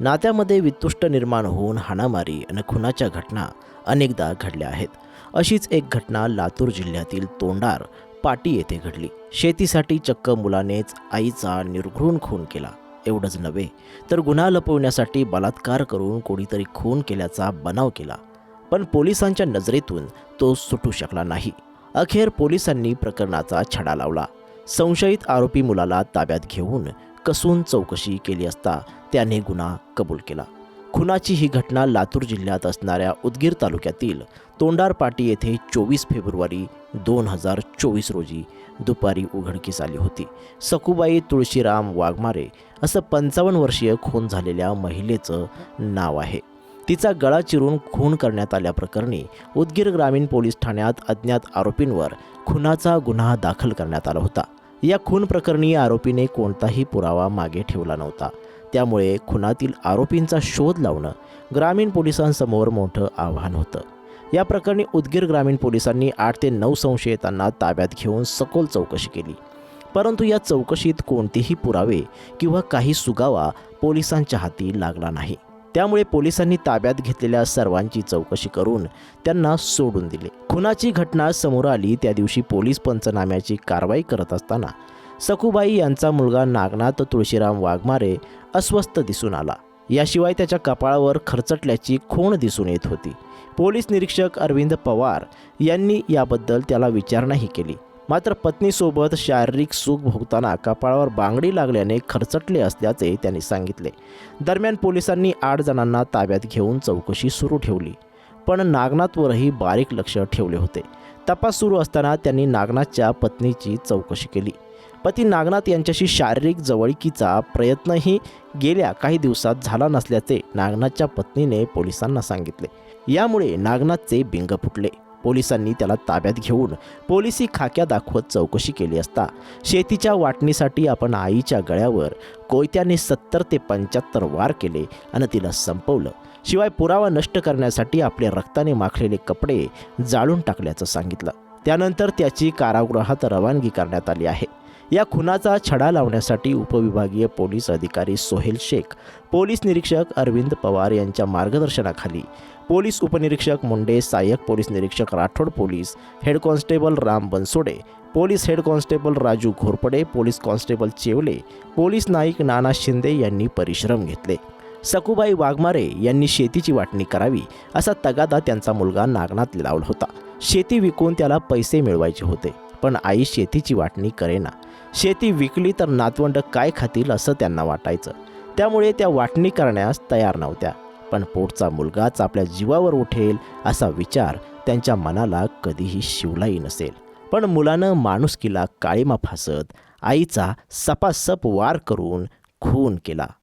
नात्यामध्ये वितुष्ट निर्माण होऊन हाणामारी आणि खुनाच्या घटना अनेकदा घडल्या आहेत. अशीच एक घटना लातूर जिल्ह्यातील तोंडार पाटी येथे घडली. शेतीसाठी चक्क मुलानेच आईचा निर्घृण खून केला. एवढंच नव्हे तर गुन्हा लपवण्यासाठी बलात्कार करून कोणीतरी खून केल्याचा बनाव केला. पण पोलिसांच्या नजरेतून तो सुटू शकला नाही. अखेर पोलिसांनी प्रकरणाचा छडा लावला. संशयित आरोपी मुलाला ताब्यात घेऊन कसून चौकशी केली असता त्याने गुन्हा कबूल केला. खुनाची ही घटना लातूर जिल्ह्यात असणाऱ्या उदगीर तालुक्यातील तोंडारपाटी येथे चोवीस फेब्रुवारी दोन हजार चोवीस रोजी दुपारी उघडकीस आली होती. सकुबाई तुळशीराम वाघमारे असं पंचावन्न वर्षीय खून झालेल्या महिलेचं नाव आहे. तिचा गळा चिरून खून करण्यात आल्याप्रकरणी उदगीर ग्रामीण पोलीस ठाण्यात अज्ञात आरोपींवर खुनाचा गुन्हा दाखल करण्यात आला होता. या खून प्रकरणी आरोपीने कोणताही पुरावा मागे ठेवला नव्हता. त्यामुळे खुनातील आरोपींचा शोध लावणं ग्रामीण पोलिसांसमोर मोठं आव्हान होतं. या प्रकरणी उदगीर ग्रामीण पोलिसांनी आठ ते नऊ संशयितांना ताब्यात घेऊन सखोल चौकशी केली. परंतु या चौकशीत कोणतेही पुरावे किंवा काही सुगावा पोलिसांच्या हाती लागला नाही. त्यामुळे पोलिसांनी ताब्यात घेतलेल्या सर्वांची चौकशी करून त्यांना सोडून दिले. खुनाची घटना समोर आली त्या दिवशी पोलीस पंचनाम्याची कारवाई करत असताना सखुबाई यांचा मुलगा नागनाथ तुळशीराम वाघमारे अस्वस्थ दिसून आला. याशिवाय त्याच्या कपाळावर खरचटल्याची खूण दिसून येत होती. पोलीस निरीक्षक अरविंद पवार यांनी याबद्दल त्याला विचारणाही केली. मात्र पत्नीसोबत शारीरिक सुख भोगताना कपाळावर बांगडी लागल्याने खरचटले असल्याचे त्यांनी सांगितले. दरम्यान पोलिसांनी आठ जणांना ताब्यात घेऊन चौकशी सुरू ठेवली. पण नागनाथवरही बारीक लक्ष ठेवले होते. तपास सुरू असताना त्यांनी नागनाथच्या पत्नीची चौकशी केली. पती नागनाथ यांच्याशी शारीरिक जवळकीचा प्रयत्नही गेल्या काही दिवसात झाला नसल्याचे नागनाथच्या पत्नीने पोलिसांना सांगितले. यामुळे नागनाथचे बिंग फुटले. पोलिसांनी त्याला ताब्यात घेऊन पोलिसी खाक्या दाखवत चौकशी केली असता शेतीच्या वाटणीसाठी आपण आईच्या गळ्यावर कोयत्याने सत्तर ते पंच्याहत्तर वार केले आणि तिला संपवलं. शिवाय पुरावा नष्ट करण्यासाठी आपले रक्ताने माखलेले कपडे जाळून टाकल्याचं सांगितलं. त्यानंतर त्याची कारागृहात रवानगी करण्यात आली आहे. या खुनाचा छडा लावण्यासाठी उपविभागीय पोलीस अधिकारी सोहेल शेख पोलीस निरीक्षक अरविंद पवार यांच्या मार्गदर्शनाखाली पोलीस उपनिरीक्षक मुंडे सहाय्यक पोलीस निरीक्षक Rathod police head constable Ram Bansode police head constable Raju Ghorpade police constable Chevle police Naik Nana Shinde यांनी परिश्रम घेतले. सकुबाई वाघमारे यांनी शेतीची वाटणी करावी असा तगादा त्यांचा मुलगा नागनाथ लावला होता. शेती विकून त्याला पैसे मिळवायचे होते पण आई शेतीची वाटणी करेना. शेती विकली तर नातवंड काय खातील असं त्यांना वाटायचं. त्यामुळे त्या वाटणी करण्यास तयार नव्हत्या. पण पोटचा मुलगाच आपल्या जीवावर उठेल असा विचार त्यांच्या मनाला कधीही शिवलाही नसेल. पण मुलानं माणुसकीला काळीमा फासत आईचा सपासप वार करून खून केला.